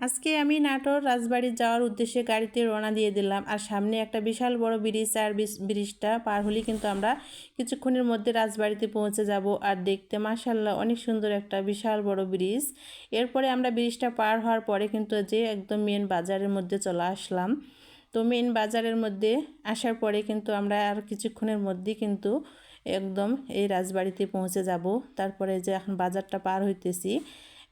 আজকে আমি নাটোর রাজবাড়ি যাওয়ার উদ্দেশ্যে গাড়িতে রওনা দিয়ে দিলাম। আর সামনে একটা বিশাল বড় ব্রিজ আর ব্রিজটা পার হলেই কিন্তু আমরা কিছুক্ষণের মধ্যে রাজবাড়িতে পৌঁছে যাব। আর দেখতে মাসাল্লাহ অনেক সুন্দর একটা বিশাল বড় ব্রিজ। এরপরে আমরা ব্রিজটা পার হওয়ার পরে কিন্তু যে একদম মেন বাজারের মধ্যে চলে আসলাম। তো মেন বাজারের মধ্যে আসার পরে কিন্তু আমরা আর কিছুক্ষণের মধ্যেই কিন্তু একদম এই রাজবাড়িতে পৌঁছে যাব। তারপরে যে এখন বাজারটা পার হইতেছি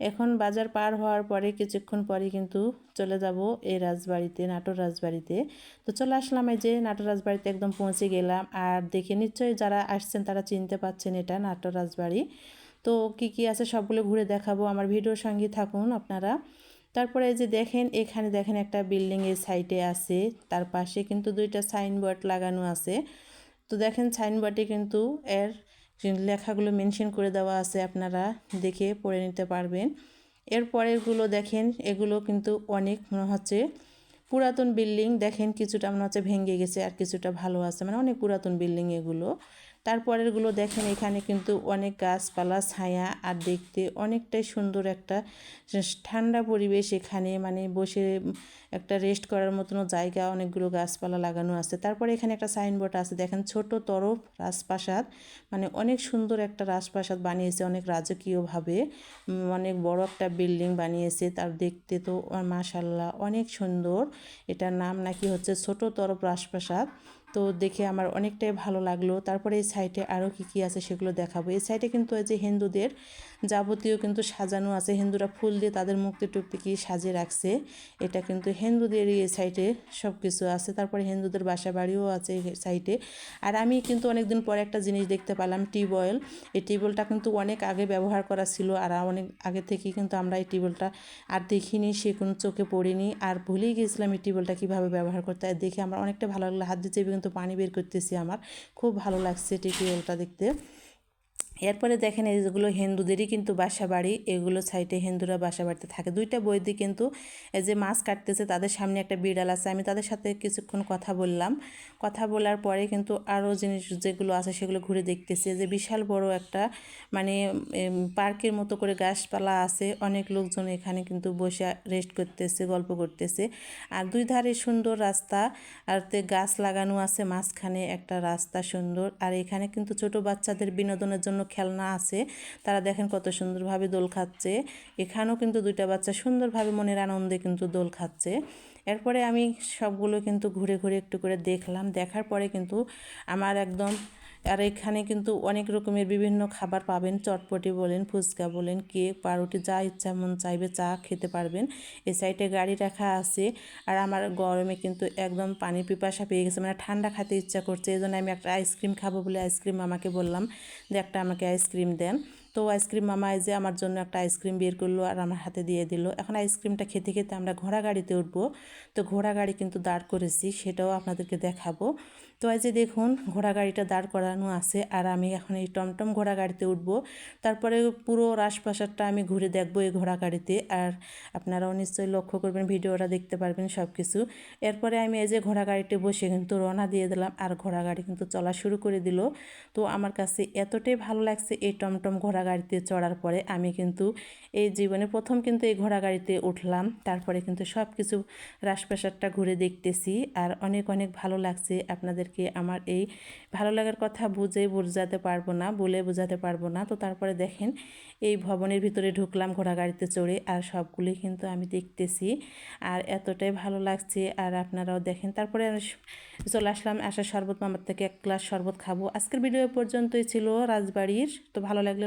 এখন বাজার পার হওয়ার পরে কিছুক্ষণ পরে কিন্তু চলে যাব এই রাজবাড়িতে, নাটোর রাজবাড়িতে। তো চলে আসলাম এই যে নাটোর রাজবাড়িতে একদম পৌঁছে গেলাম। আর দেখে নিশ্চয়ই যারা আসছেন তারা চিনতে পাচ্ছেন এটা নাটোর রাজবাড়ি। তো কি কি আছে সবগুলো ঘুরে দেখাবো, আমার ভিডিওর সঙ্গে থাকুন আপনারা। তারপরে এই যে দেখেন, এখানে দেখেন একটা বিল্ডিং এর সাইডে আছে, তার পাশে কিন্তু দুইটা সাইনবোর্ড লাগানো আছে। তো দেখেন সাইনবোর্ডে কিন্তু এর লেখাগুলো মেনশন করে দেওয়া আছে আপনারা দেখে পড়ে নিতে পারবেন। এরপরেরগুলো দেখেন, এগুলো কিন্তু অনেক মনে হচ্ছে পুরাতন বিল্ডিং। দেখেন, কিছুটা মনে হচ্ছে ভেঙে গেছে আর কিছুটা ভালো আছে। মানে অনেক পুরাতন বিল্ডিং এগুলো। তারপরেরগুলো দেখেন, এখানে কিন্তু অনেক গাছপালা, ছায়া আর দেখতে অনেকটাই সুন্দর একটা ঠান্ডা পরিবেশ এখানে। মানে বসে একটা রেস্ট করার মতনও জায়গা, অনেকগুলো গাছপালা লাগানো আছে। তারপরে এখানে একটা সাইনবোর্ড আছে, দেখেন, ছোট তরফ রাজপ্রাসাদ। মানে অনেক সুন্দর একটা রাজপ্রাসাদ বানিয়েছে, অনেক রাজকীয়ভাবে। অনেক বড় একটা বিল্ডিং বানিয়েছে, তার দেখতে তো মাশাল্লাহ অনেক সুন্দর। এটার নাম নাকি হচ্ছে ছোট তরফ রাজপ্রাসাদ। তো দেখে আমার অনেকটাই ভালো লাগল। তারপরে এই সাইডে আরও কী কী আছে সেগুলো দেখাবো। এই সাইডে কিন্তু এই যে হিন্দুদের যাবতীয় কিন্তু সাজানো আছে। হিন্দুরা ফুল দিয়ে তাদের মুক্তি টুক্তি কি সাজিয়ে রাখছে। এটা কিন্তু হিন্দুদের এই সাইডে সব কিছু আছে। তারপরে হিন্দুদের বাসা বাড়িও আছে সাইডে আর আমি কিন্তু অনেকদিন পরে একটা জিনিস দেখতে পেলাম টিউবওয়েল এই টিউবওয়েলটা কিন্তু অনেক আগে ব্যবহার করা ছিল আর অনেক আগে থেকেই কিন্তু আমরা এই টিউবওয়েলটা আর দেখিনি, সে কোনো চোখে পড়িনি। আর ভুলেই গিয়েছিলাম এই টিউবওয়েলটা কীভাবে ব্যবহার করতে। আর দেখে আমার অনেকটা ভালো লাগল। হাত দিয়ে কিন্তু পানি বের করতেছি আমার। খুব ভালো লাগছে টিউবওয়েলটা দেখতে। এরপরে দেখেন এইগুলো হিন্দুদেরই কিন্তু বাসা বাড়ি এগুলো সাইডে হিন্দুরা বাসা বাড়িতে থাকে। দুইটা বৈদি কিন্তু এই যে মাছ কাটতেছে, তাদের সামনে একটা বিড়াল আছে। আমি তাদের সাথে কিছুক্ষণ কথা বললাম। কথা বলার পরে কিন্তু আরও জিনিস যেগুলো আছে সেগুলো ঘুরে দেখতেছে। যে বিশাল বড় একটা মানে পার্কের মতো করে গাছপালা আছে। অনেক লোকজন এখানে কিন্তু বসে রেস্ট করতেছে, গল্প করতেছে। আর দুই ধারে সুন্দর রাস্তা। আর তে গাছ লাগানো আছে, মাঝখানে একটা রাস্তা সুন্দর। আর এখানে কিন্তু ছোট বাচ্চাদের বিনোদনের জন্য খেলনা আছে। তারা দেখেন কত সুন্দরভাবে দোল খাচ্ছে। এখানেও কিন্তু দুইটা বাচ্চা সুন্দরভাবে মনের আনন্দে কিন্তু দোল খাচ্ছে। এরপরে আমি সবগুলো কিন্তু ঘুরে ঘুরে একটু করে দেখলাম। দেখার পরে কিন্তু আমার একদম আর এখানে কিন্তু অনেক রকমের বিভিন্ন খাবার পাবেন। চটপটি বলেন, ফুচকা বলেন, কেক, পাউরুটি, যা ইচ্ছা মন চাইবে চা খেতে পারবেন। এই সাইডে গাড়ি রাখা আছে আর আমার গরমে কিন্তু একদম পানি পিপাসা পেয়ে গেছে। মানে ঠান্ডা খেতে ইচ্ছা করছে। এই জন্য আমি একটা আইসক্রিম খাব বলে আইসক্রিম আমাকে বললাম যে একটা আমাকে আইসক্রিম দেন। তো আইসক্রিম মামা যে আমার জন্য একটা আইসক্রিম বের করল আর আমার হাতে দিয়ে দিল। এখন আইসক্রিমটা খেতে খেতে আমরা ঘোড়া গাড়িতে উঠবো। তো ঘোড়া গাড়ি কিন্তু দাঁড় করেছি, সেটাও আপনাদেরকে দেখাবো। তো এই যে দেখুন, ঘোড়া গাড়িটা দাঁড় করানো আছে আর আমি এখন এই টমটম ঘোড়া গাড়িতে উঠবো। তারপরে পুরো রাজপ্রাসাদটা আমি ঘুরে দেখব এই ঘোড়া গাড়িতে আর আপনারাও নিশ্চয়ই লক্ষ্য করবেন, ভিডিওটা দেখতে পারবেন সব কিছু এরপরে আমি এই যে ঘোড়া গাড়িতে বসে কিন্তু রওনা দিয়ে দিলাম আর ঘোড়া গাড়ি কিন্তু চলা শুরু করে দিল। তো আমার কাছে এতটাই ভালো লাগছে এই টমটম ঘোড়া গাড়িতে চড়ার পরে আমি কিন্তু এই জীবনে প্রথম কিন্তু এই ঘোড়া গাড়িতে উঠলাম। তারপরে কিন্তু সব কিছু রাজপ্রাসাদটা ঘুরে দেখতেছি আর অনেক অনেক ভালো লাগছে আপনাদেরকে। আমার এই ভালো লাগার কথা বুঝে বোঝাতে পারব না, বলে বোঝাতে পারব না। তো তারপরে দেখেন, এই ভবনের ভিতরে ঢুকলাম ঘোড়া গাড়িতে চড়ে আর সবগুলি কিন্তু আমি দেখতেছি আর এতটাই ভালো লাগছে আর আপনারাও দেখেন। তারপরে চলে আসলাম আসার শরবত মামার থেকে এক গ্লাস শরবত খাব। আজকের ভিডিও পর্যন্তই ছিল রাজবাড়ির। তো ভালো লাগলে